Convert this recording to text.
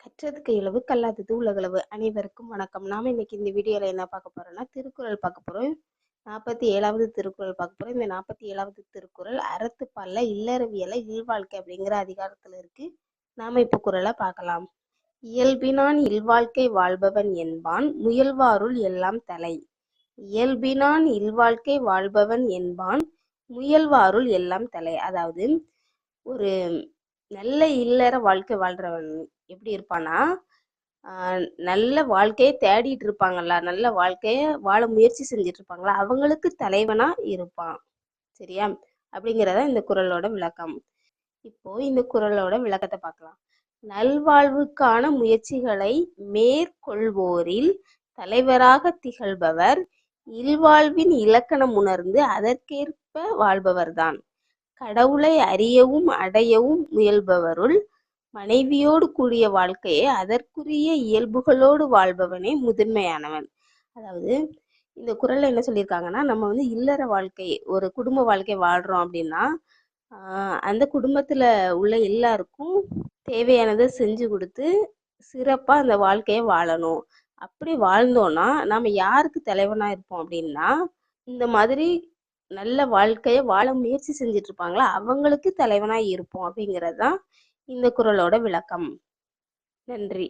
கற்றதுக்கு இளவு கல்லாதது உலகளவு அனைவருக்கும் வணக்கம். நாம் இன்னைக்கு இந்த வீடியோவில் என்ன பார்க்க போறோம்னா திருக்குறள் பார்க்க போறோம். நாற்பத்தி ஏழாவது திருக்குறள் பார்க்க போறோம். இந்த நாற்பத்தி ஏழாவது திருக்குறள் அறத்துப்பால்ல இல்லறவியல இல்வாழ்க்கை அப்படிங்கிற அதிகாரத்துல இருக்கு. நாம இப்போ குரலை பார்க்கலாம். இயல்பினான் இல்வாழ்க்கை வாழ்பவன் என்பான் முயல்வாருள் எல்லாம் தலை. இயல்பினான் இல்வாழ்க்கை வாழ்பவன் என்பான் முயல்வாருள் எல்லாம் தலை. அதாவது ஒரு நல்ல இல்லற வாழ்க்கை வாழ்றவன் எப்படி இருப்பான்னா நல்ல வாழ்க்கையை தேடிட்டு இருப்பாங்களா நல்ல வாழ்க்கைய வாழ முயற்சி செஞ்சுட்டு இருப்பாங்களா அவங்களுக்கு தலைவனா இருப்பான். சரியா? அப்படிங்கிறத இந்த குறளோட விளக்கம். இப்போ இந்த குறளோட விளக்கத்தை பார்க்கலாம். நல்வாழ்வுக்கான முயற்சிகளை மேற்கொள்வோரில் தலைவராக திகழ்பவர் இல்வாழ்வின் இலக்கணம் உணர்ந்து அதற்கேற்ப வாழ்பவர்தான். கடவுளை அறியவும் அடையவும் முயல்பவருள் மனைவியோடு கூடிய வாழ்க்கையை அதற்குரிய இயல்புகளோடு வாழ்பவனே முதன்மையானவன். அதாவது இந்த குரல்ல என்ன சொல்லியிருக்காங்கன்னா நம்ம வந்து இல்லற வாழ்க்கை ஒரு குடும்ப வாழ்க்கை வாழ்றோம் அப்படின்னா ஆஹ் அந்த குடும்பத்துல உள்ள எல்லாருக்கும் தேவையானதை செஞ்சு கொடுத்து சிறப்பா அந்த வாழ்க்கையை வாழணும். அப்படி வாழ்ந்தோம்னா நாம யாருக்கு தலைவனா இருப்போம் அப்படின்னா இந்த மாதிரி நல்ல வாழ்க்கையை வாழ முயற்சி செஞ்சுட்டு இருப்பாங்களா? அவங்களுக்கு தலைவனா இருப்போம் அப்படிங்கிறது தான் இந்த குரலோட விளக்கம். நன்றி.